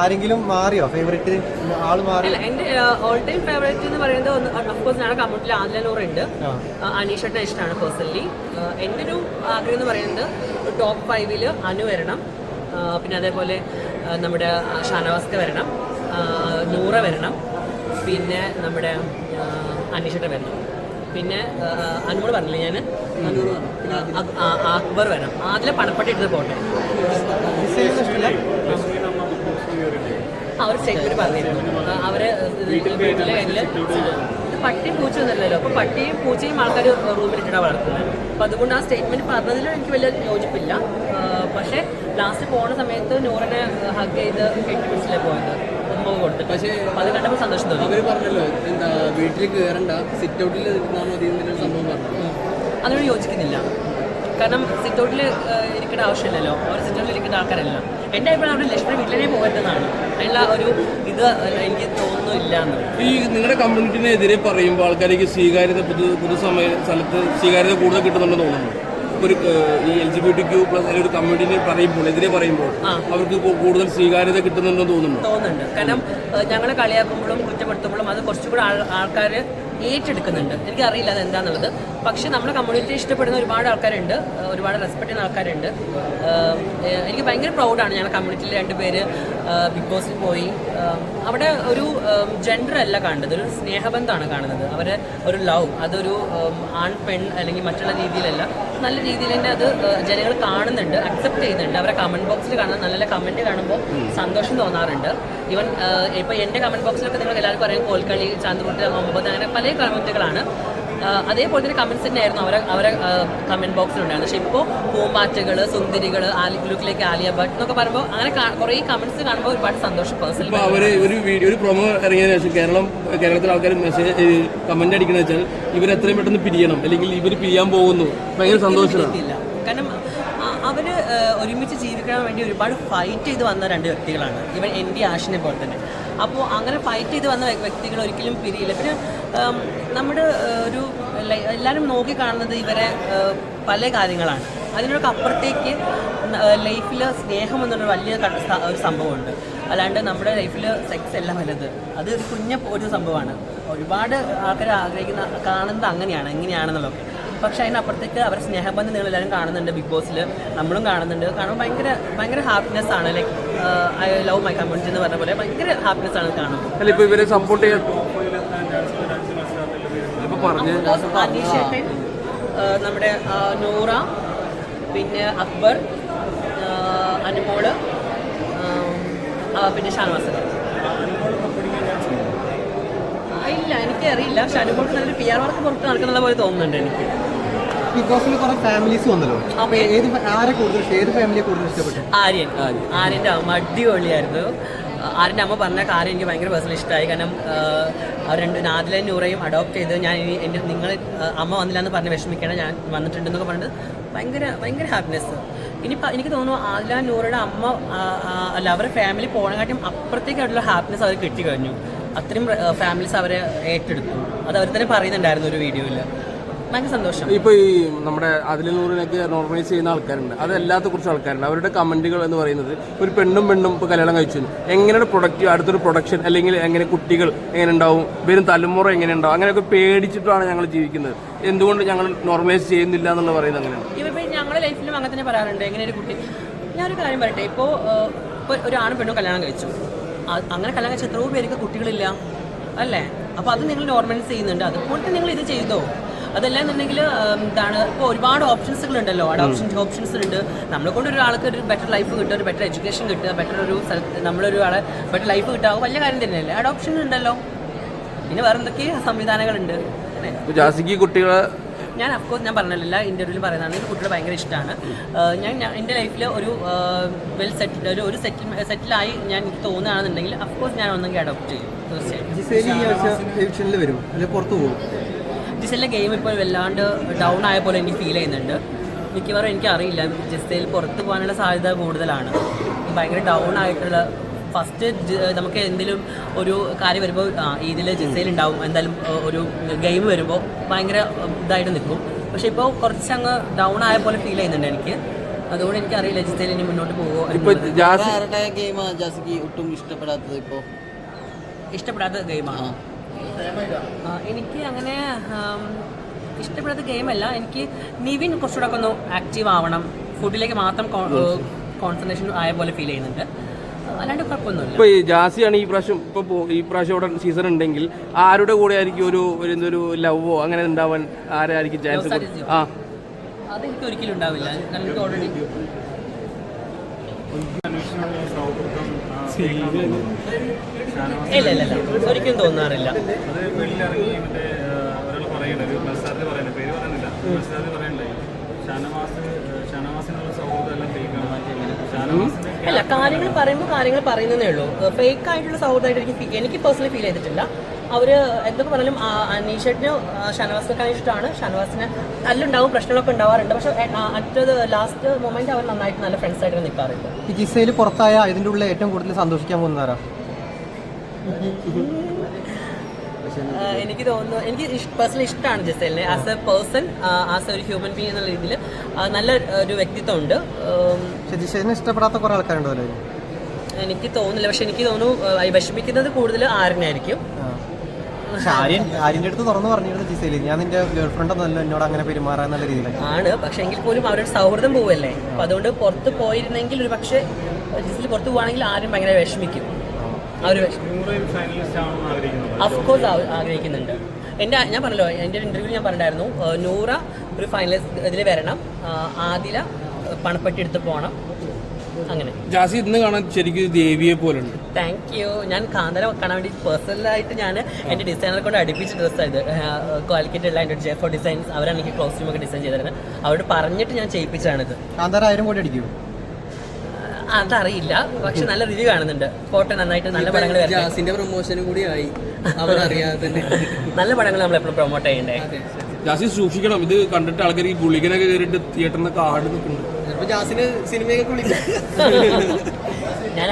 ആരെങ്കിലും മാറിയോ? ഫേവറേറ്റ് ആൾ മാറി? എന്റെ ഓൾ ടൈം ഫേവറേറ്റ് എന്ന് പറയുന്നത് ഒന്ന് അഫ്കോഴ്സ് ഞങ്ങളുടെ കമ്മ്യൂണിറ്റിയിൽ ആദ്യനൂർ ഉണ്ട്. ആ. അനീഷേട്ടനെ ഇഷ്ടമാണ് പേഴ്സണലി എന്റെ ഒരു ആഗ്രഹം എന്ന് പറയുന്നത് ടോപ്പ് ഫൈവിൽ അനു വരണം. പിന്നെ അതേപോലെ നമ്മുടെ ഷാനവാസ്ക വരണം. നൂറ വരണം. പിന്നെ നമ്മുടെ അനീഷേട്ടൻ വരണം. പിന്നെ അനുമോട് പറഞ്ഞില്ലേ ഞാൻ അക്ബർ വരണം. ആദ്യം പണപ്പെട്ടി എടുത്ത് പോട്ടെ. ഡിസൈൻ ഒരു സ്റ്റേറ്റ്മെന്റ് പറഞ്ഞിരുന്നു. ആ, അവർ വീട്ടിലെ പട്ടിയും പൂച്ചയൊന്നുമല്ലല്ലോ അപ്പൊ പട്ടിയും പൂച്ചയും ആൾക്കാർ റൂമിലിട്ടാണ് വളർത്തുന്നത് അപ്പൊ അതുകൊണ്ട് ആ സ്റ്റേറ്റ്മെന്റ് പറഞ്ഞതിലും എനിക്ക് വലിയ യോജിപ്പില്ല. പക്ഷെ ലാസ്റ്റ് പോണ സമയത്ത് നൂറിനെ ഹഗ് ചെയ്ത് കെട്ടി പിടിച്ചില്ലേ പോയത്. ഉമ്മ കൊടുത്തിട്ട് പക്ഷേ അത് കണ്ടപ്പോൾ സന്തോഷം തോന്നി. അവർ പറഞ്ഞല്ലോ എന്താ വീട്ടിൽ കയറണ്ട സിറ്റ് ഔട്ടിൽ ഇരുന്നാൽ മതി എന്നൊരു സംഭവം പറഞ്ഞു. അതിനോട് യോജിക്കുന്നില്ല. കാരണം സിറ്റൗട്ടിൽ ഇരിക്കേണ്ട ആവശ്യമില്ലല്ലോ. അവർ സിറ്റൗട്ടിൽ ഇരിക്കേണ്ട ആൾക്കാരല്ല എന്റെ അഭിപ്രായം അവർ ലക്ഷ്മി വീട്ടിലേ പോകേണ്ടതാണ് അതിനുള്ള ഒരു ഇത് എനിക്ക് തോന്നുന്നില്ല ഈ നിങ്ങളുടെ കമ്മ്യൂണിറ്റിനെതിരെ പറയുമ്പോൾ ആൾക്കാർക്ക് സ്വീകാര്യത പുതു പുതുസമയ സ്ഥലത്ത് സ്വീകാര്യത കൂടുതൽ കിട്ടുന്നുണ്ടെന്ന് തോന്നുന്നു. ഒരു ഈ L G B T Q plus ഒരു കമ്മ്യൂണിറ്റിനെ പറയുമ്പോൾ എതിരെ പറയുമ്പോൾ അവർക്ക് കൂടുതൽ സ്വീകാര്യത കിട്ടുന്നുണ്ടെന്ന് തോന്നുന്നു. തോന്നുന്നുണ്ട്. കാരണം ഞങ്ങളെ കളിയാക്കുമ്പോഴും കുറ്റപ്പെടുത്തുമ്പോഴും അത് കുറച്ചുകൂടെ ആൾ ആൾക്കാർ ഏറ്റെടുക്കുന്നുണ്ട്. എനിക്കറിയില്ല അത് എന്താണെന്നുള്ളത് പക്ഷേ നമ്മുടെ കമ്മ്യൂണിറ്റി ഇഷ്ടപ്പെടുന്ന ഒരുപാട് ആൾക്കാരുണ്ട്. ഒരുപാട് റെസ്പെക്ട് ചെയ്യുന്ന ആൾക്കാരുണ്ട്. എനിക്ക് ഭയങ്കര പ്രൗഡാണ് ഞങ്ങളുടെ കമ്മ്യൂണിറ്റിയിൽ രണ്ടുപേര് പേര് ബിഗ് ബോസിൽ പോയി. അവിടെ ഒരു ജെൻഡർ അല്ല കാണുന്നത് ഒരു സ്നേഹബന്ധമാണ് കാണുന്നത്. അവരെ ഒരു ലവ് അതൊരു ആൺ പെൺ അല്ലെങ്കിൽ മറ്റുള്ള രീതിയിലല്ല. നല്ല രീതിയിൽ തന്നെ അത് ജനങ്ങൾ കാണുന്നുണ്ട് അക്സെപ്റ്റ് ചെയ്യുന്നുണ്ട്. അവരെ കമന്റ് ബോക്സിൽ കാണുന്ന നല്ല നല്ല കമന്റ് കാണുമ്പോൾ സന്തോഷം തോന്നാറുണ്ട്. ഈവൻ ഇപ്പോൾ എന്റെ കമന്റ് ബോക്സിലൊക്കെ നിങ്ങൾ എല്ലാവർക്കും അറിയാം കോൽക്കളി ചാന്തുകുട്ടി മുഹമ്മദ് അങ്ങനെ പല കമന്റുകളാണ് അതേപോലെ തന്നെ കമന്റ്സ് തന്നെയായിരുന്നു അവരെ അവരെ കമന്റ് ബോക്സിലുണ്ടായിരുന്നു പക്ഷെ ഇപ്പോൾ പൂമ്പാറ്റകൾ സുന്ദരികൾ ലുക്കിലേക്ക് ആലിയ ഭട്ട് എന്നൊക്കെ പറയുമ്പോൾ അങ്ങനെ കുറേ കമൻസ് കാണുമ്പോൾ ഒരുപാട് സന്തോഷം പേഴ്സണൽ അവർ ഒരു വീഡിയോ ഒരു പ്രൊമോ ഇറങ്ങിയതിനു ശേഷം കേരളം കേരളത്തിലെ ആൾക്കാർ മെസ്സേജ് കമന്റ് അടിക്കുന്നത് വെച്ചാൽ ഇവർ എത്രയും പെട്ടെന്ന് പിരിയണം. അല്ലെങ്കിൽ ഇവർ പിരിയാൻ പോകുന്നു. ഭയങ്കര സന്തോഷമാണ്. കാരണം അ- അവർ ഒരുമിച്ച് ജീവിക്കാൻ വേണ്ടി ഒരുപാട് ഫൈറ്റ് ചെയ്ത് വന്ന രണ്ട് വ്യക്തികളാണ്. ഇവൻ എൻ ഡി ആഷിനെ പോലെ തന്നെ. അപ്പോൾ അങ്ങനെ ഫൈറ്റ് ചെയ്ത് വന്ന വ്യക്തികൾ ഒരിക്കലും പിരിയില്ല. പിന്നെ നമ്മുടെ ഒരു എല്ലാവരും നോക്കി കാണുന്നത് ഇവരെ പല കാര്യങ്ങളാണ്. അതിനൊക്കെ അപ്പുറത്തേക്ക് ലൈഫിൽ സ്നേഹം എന്നൊരു വലിയ ഒരു സംഭവമുണ്ട്. അല്ലാണ്ട് നമ്മുടെ ലൈഫിൽ സെക്സ് അല്ല വലുത്. അത് കുഞ്ഞ ഒരു സംഭവമാണ്. ഒരുപാട് ആൾക്കാർ ആഗ്രഹിക്കുന്ന കാണുന്നത് അങ്ങനെയാണ് എങ്ങനെയാണെന്നുള്ളതൊക്കെ പക്ഷെ അതിനപ്പുറത്തേക്ക് അവരുടെ സ്നേഹബന്ധം നിങ്ങൾ എല്ലാവരും കാണുന്നുണ്ട് ബിഗ് ബോസിൽ നമ്മളും കാണുന്നുണ്ട്. കാണുമ്പോൾ ഭയങ്കര ഭയങ്കര ഹാപ്പിനെസ് ആണ്. Like I love my community എന്ന് പറഞ്ഞ പോലെ ഭയങ്കര ഹാപ്പിനെസ് ആണ് കാണുന്നത്. അല്ല ഇപ്പോൾ ഇവരെ സപ്പോർട്ട് ചെയ്യാൻ ആ, നമ്മുടെ ആ, നൂറ പിന്നെ അക്ബർ ആ, അനുമോൾ ആ, പിന്നെ ഷാനവാസൻ ഇല്ല എനിക്കറിയില്ല. പക്ഷെ അനുമോൾക്ക് നല്ലൊരു പി ആർ വർക്ക് പുറത്ത് നടക്കുന്ന പോലെ തോന്നുന്നുണ്ട് എനിക്ക്. ബിഗ് ബോസിൽ കുറെ ഫാമിലീസ് വന്നല്ലോ. അപ്പൊ ഏത് ആരെ കൂടുതൽ? ഏത് ഫാമിലിയെ കൂടുതൽ ഇഷ്ടപ്പെട്ടു? ആര്യൻ. ആര്യന്റെ അമ്മ അടിപൊളിയായിരുന്നു. ആര്യന്റെ അമ്മ പറഞ്ഞ കാര്യം എനിക്ക് ഭയങ്കര പേഴ്സണൽ ഇഷ്ടമായി കാരണം അവർ രണ്ട് നാദിലെ നൂറയും അഡോപ്റ്റ് ചെയ്ത് ഞാൻ എന്റെ നിങ്ങൾ അമ്മ വന്നില്ല എന്ന് പറഞ്ഞ് വിഷമിക്കണം ഞാൻ വന്നിട്ടുണ്ടെന്നൊക്കെ പറഞ്ഞത് ഭയങ്കര ഭയങ്കര ഹാപ്പിനെസ് ഇനി എനിക്ക് തോന്നുന്നു ആദില നൂറയുടെ അമ്മ അല്ല അവരുടെ ഫാമിലി പോകണക്കാട്ടും അപ്പുറത്തേക്കായിട്ടുള്ള ഹാപ്പിനെസ് അവർ കിട്ടി കഴിഞ്ഞു. അത്രയും ഫാമിലീസ് അവരെ ഏറ്റെടുത്തു. അത് അവർ തന്നെ പറയുന്നുണ്ടായിരുന്നു ഒരു വീഡിയോയിൽ ഭയങ്കര സന്തോഷം. ഇപ്പോൾ ഈ നമ്മുടെ അതിൽ നൂറിനൊക്കെ നോർമലൈസ് ചെയ്യുന്ന ആൾക്കാരുണ്ട്. അതല്ലാത്ത കുറച്ച് ആൾക്കാരുണ്ട്. അവരുടെ കമന്റുകൾ എന്ന് പറയുന്നത് ഒരു പെണ്ണും പെണ്ണും ഇപ്പോൾ കല്യാണം കഴിച്ചു. എങ്ങനെയാണ് പ്രൊഡക്റ്റ് അടുത്തൊരു പ്രൊഡക്ഷൻ അല്ലെങ്കിൽ എങ്ങനെ കുട്ടികൾ എങ്ങനെ ഉണ്ടാവും? വരും തലമുറ എങ്ങനെ ഉണ്ടാവും? അങ്ങനെയൊക്കെ പേടിച്ചിട്ടാണ് ഞങ്ങൾ ജീവിക്കുന്നത്. എന്തുകൊണ്ട് ഞങ്ങൾ നോർമലൈസ് ചെയ്യുന്നില്ല എന്നുള്ള പറയുന്നത് അങ്ങനെയാണ്. ഞങ്ങളുടെ ലൈഫിലും അങ്ങനെ തന്നെ പറയാറുണ്ട്. എങ്ങനെ ഒരു കുട്ടി? ഞാനൊരു കാര്യം പറയട്ടെ. ഇപ്പോ ഇപ്പോൾ ഒരു ആണും പെണ്ണും കല്യാണം കഴിച്ചു. അങ്ങനെ കല്യാണം കഴിച്ച എത്രയോ പേർക്ക് കുട്ടികളില്ല. അല്ലേ? അപ്പോൾ അത് നിങ്ങൾ നോർമലൈസ് ചെയ്യുന്നുണ്ട്. അതുപോലെ തന്നെ നിങ്ങൾ ഇത് ചെയ്തോ? അതല്ല എന്നുണ്ടെങ്കിൽ എന്താണ് ഇപ്പോൾ ഒരുപാട് ഓപ്ഷൻസുകൾ ഉണ്ടല്ലോ അഡോപ്ഷൻ ഓപ്ഷൻസ് ഉണ്ട് നമ്മളെ കൊണ്ട് ഒരാൾക്ക് ഒരു ബെറ്റർ ലൈഫ് കിട്ടുക ഒരു ബെറ്റർ എഡ്യൂക്കേഷൻ കിട്ടുക ബെറ്റർ ഒരു സ്ഥലത്ത് നമ്മളൊരാളെ ബെറ്റർ ലൈഫ് കിട്ടുക വലിയ കാര്യം തന്നെയല്ലേ? അഡോപ്ഷൻ ഉണ്ടല്ലോ പിന്നെ വേറെ എന്തൊക്കെ സംവിധാനങ്ങളുണ്ട് ജാസിക്ക് കുട്ടികളെ ഞാൻ അഫ്കോഴ്സ് ഞാൻ പറഞ്ഞില്ല ഇന്റർവ്യൂവിൽ പറയുന്നതാണ്. എനിക്ക് കുട്ടികളെ ഭയങ്കര ഇഷ്ടമാണ് ഞാൻ എന്റെ ലൈഫിൽ ഒരു വെൽ സെറ്റിൽ ഒരു ഒരു സെറ്റിൽ സെറ്റിലായി ഞാൻ എനിക്ക് തോന്നുകയാണെന്നുണ്ടെങ്കിൽ അഫ്കോഴ്സ് ഞാൻ ഒന്നെങ്കിൽ അഡോപ്റ്റ് ചെയ്യും തീർച്ചയായും. പുറത്തു പോകും? ജിസലിന്റെ ഗെയിം ഇപ്പോൾ വല്ലാണ്ട് ഡൗൺ ആയ പോലെ എനിക്ക് ഫീൽ ചെയ്യുന്നുണ്ട്. മിക്കവാറും എനിക്കറിയില്ല ജിസയിൽ പുറത്ത് പോകാനുള്ള സാധ്യത കൂടുതലാണ്. ഭയങ്കര ഡൗൺ ആയിട്ടുള്ള ഫസ്റ്റ് നമുക്ക് എന്തെങ്കിലും ഒരു കാര്യം വരുമ്പോൾ ഇതിൽ ജിസയിൽ ഉണ്ടാവും. എന്തായാലും ഒരു ഗെയിം വരുമ്പോൾ ഭയങ്കര ഇതായിട്ട് നിൽക്കും. പക്ഷെ ഇപ്പോൾ കുറച്ച് അങ്ങ് ഡൗൺ ആയ പോലെ ഫീൽ ചെയ്യുന്നുണ്ട് എനിക്ക്. അതുകൊണ്ട് എനിക്ക് അറിയില്ല ജിസയിൽ ഇനി മുന്നോട്ട് പോകുമോ ആരുടെ ജാസിക്ക് ഒട്ടും ഇഷ്ടപ്പെടാത്തത് ഇപ്പോൾ ഇഷ്ടപ്പെടാത്ത ഗെയിമാണ് എനിക്ക് അങ്ങനെ ഇഷ്ടപ്പെടാത്ത ഗെയിമല്ല എനിക്ക് നിവിൻ കുറച്ചുകൂടെ ഒക്കെ ഒന്ന് ആക്റ്റീവ് ആവണം. ഫുഡിലേക്ക് മാത്രം കോൺസെൻട്രേഷൻ ആയ പോലെ ഫീൽ ചെയ്യുന്നുണ്ട്. അല്ലാണ്ട് കുഴപ്പമൊന്നുമില്ല. ഇപ്പൊ ഈ ജാസിയാണ് ഈ പ്രാവശ്യം ഇപ്പൊ ഈ പ്രാവശ്യം ഇവിടെ സീസൺ ഉണ്ടെങ്കിൽ ആരുടെ കൂടെ ആയിരിക്കും ഒരു ഒരു എന്തൊരു ലവോ അങ്ങനെ ഉണ്ടാവാൻ ആരായിരിക്കും ചാൻസ് ആ. അതെനിക്ക് ഒരിക്കലും ഉണ്ടാവില്ല. ഓൾറെഡി ഇല്ല ഇല്ല ഇല്ല. ഒരിക്കലും തോന്നാറില്ല. അത് വെളിയിലിറങ്ങി മറ്റേ ഒരാൾ പറയണത് പറയുന്നത് പേര് പറയുന്നില്ല പറയണ്ടായി അല്ല കാര്യങ്ങൾ പറയുമ്പോൾ കാര്യങ്ങൾ പറയുന്നതേ ഉള്ളൂ. ഫേക്ക് ആയിട്ടുള്ള സൗഹൃദമായിട്ട് എനിക്ക് എനിക്ക് പേഴ്സണലി ഫീൽ ചെയ്തിട്ടില്ല. അവർ എന്തൊക്കെ പറഞ്ഞാലും അനീഷട്ടിന് ഷനവാസിനൊക്കെ ഇഷ്ടമാണ്. ഷനവാസിന് തല്ലുണ്ടാവും പ്രശ്നങ്ങളൊക്കെ ഉണ്ടാവാറുണ്ട്. പക്ഷേ അറ്റത് ലാസ്റ്റ് മൊമെന്റ് അവർ നന്നായിട്ട് നല്ല ഫ്രണ്ട്സ് ആയിട്ട് നിൽക്കാറുണ്ട്. ജിസയിൽ പുറത്തായ ഇതിന്റെ ഉള്ളിൽ ഏറ്റവും കൂടുതൽ സന്തോഷിക്കാൻ പോകുന്നതാരാ? എനിക്ക് തോന്നുന്നു എനിക്ക് പേഴ്സണലി ഇഷ്ടമാണ് ജസേലിനെ. As a person as a ഒരു ഹ്യൂമൻ ബീങ് എന്നുള്ള രീതിയിൽ നല്ല ഒരു വ്യക്തിത്വം ഉണ്ട് ജിസേലിനെ ഇഷ്ടപ്പെടാത്ത കുറെ ആൾക്കാരുണ്ടല്ലോ എനിക്ക് തോന്നുന്നില്ല. പക്ഷെ എനിക്ക് തോന്നുന്നു വിഷമിക്കുന്നത് കൂടുതൽ ആരനായിരിക്കും പക്ഷെ ആര്യൻ ആര്യന്റെ അടുത്ത് തുറന്നു പറഞ്ഞിരുന്നു ജിസേൽ ഞാൻ നിന്റെ ഗേൾ ഫ്രണ്ട് ഒന്നല്ല എന്നോട് അങ്ങനെ പെരുമാറാന്നുള്ള രീതിയിലൊക്കെ. ആണ്. പക്ഷെ എങ്കിൽ പോലും അവരുടെ സൗഹൃദം പോവല്ലേ അപ്പൊ അതുകൊണ്ട് പുറത്ത് പോയിരുന്നെങ്കിൽ ഒരു പക്ഷേ ജിസിൽ പുറത്ത് പോവാണെങ്കിൽ ആരും ഭയങ്കര വിഷമിക്കും. ആ. ഒരു നൂറ് ഫൈനലിസ്റ്റ് ആവണം അഫ്കോഴ്സ് ആഗ്രഹിക്കുന്നുണ്ട്. എന്റെ ഞാൻ പറഞ്ഞല്ലോ എന്റെ ഇന്റർവ്യൂ ഞാൻ പറഞ്ഞിട്ടുണ്ടായിരുന്നു നൂറ ഒരു ഫൈനലിസ്റ്റ് ഇതിൽ വരണം ആദില പണപ്പെട്ടി എടുത്ത് പോകണം അങ്ങനെ. ജാസി ഇന്ന് കാണാൻ ശരിക്കും ദേവിയെ പോലുണ്ട്. ഉണ്ട് താങ്ക് യു ഞാൻ കാന്തര കാണാൻ വേണ്ടി പേഴ്സണലായിട്ട് ഞാൻ എന്റെ ഡിസൈനറെ കൊണ്ട് അടുപ്പിച്ച ഡ്രസ്സായത് എല്ലാം എന്റെ ജെ ഫോർ ഡിസൈൻസ് അവരാണ് എനിക്ക് കോസ്റ്റ്യൂമൊക്കെ ഡിസൈൻ ചെയ്തിരുന്നത്. അവരോട് പറഞ്ഞിട്ട് ഞാൻ ചെയ്യിപ്പിച്ചാണിത് കാന്തര ആയിരം കോടി അടിക്കും അതറിയില്ല. പക്ഷെ നല്ല റിവ്യൂ കാണുന്നുണ്ട്. ഫോട്ടോ നന്നായിട്ട് നല്ല പടങ്ങൾ ജാസിന്റെ പ്രൊമോഷനും കൂടി ആയി. അവരറിയാതെ തന്നെ നല്ല പടങ്ങൾ നമ്മൾ എപ്പോഴും പ്രൊമോട്ട് ചെയ്യണ്ടേ? ജാസി സൂക്ഷിക്കണം. ഇത് കണ്ടിട്ട് ആൾക്കാർ ഈ ഗുളികനൊക്കെ കയറിയിട്ട് തിയേറ്ററിൽ നിന്ന് ആട് നിൽക്കുന്നുണ്ട്. ചിലപ്പോ ജാസിന് സിനിമയൊക്കെ വിളിക്കും ഞാൻ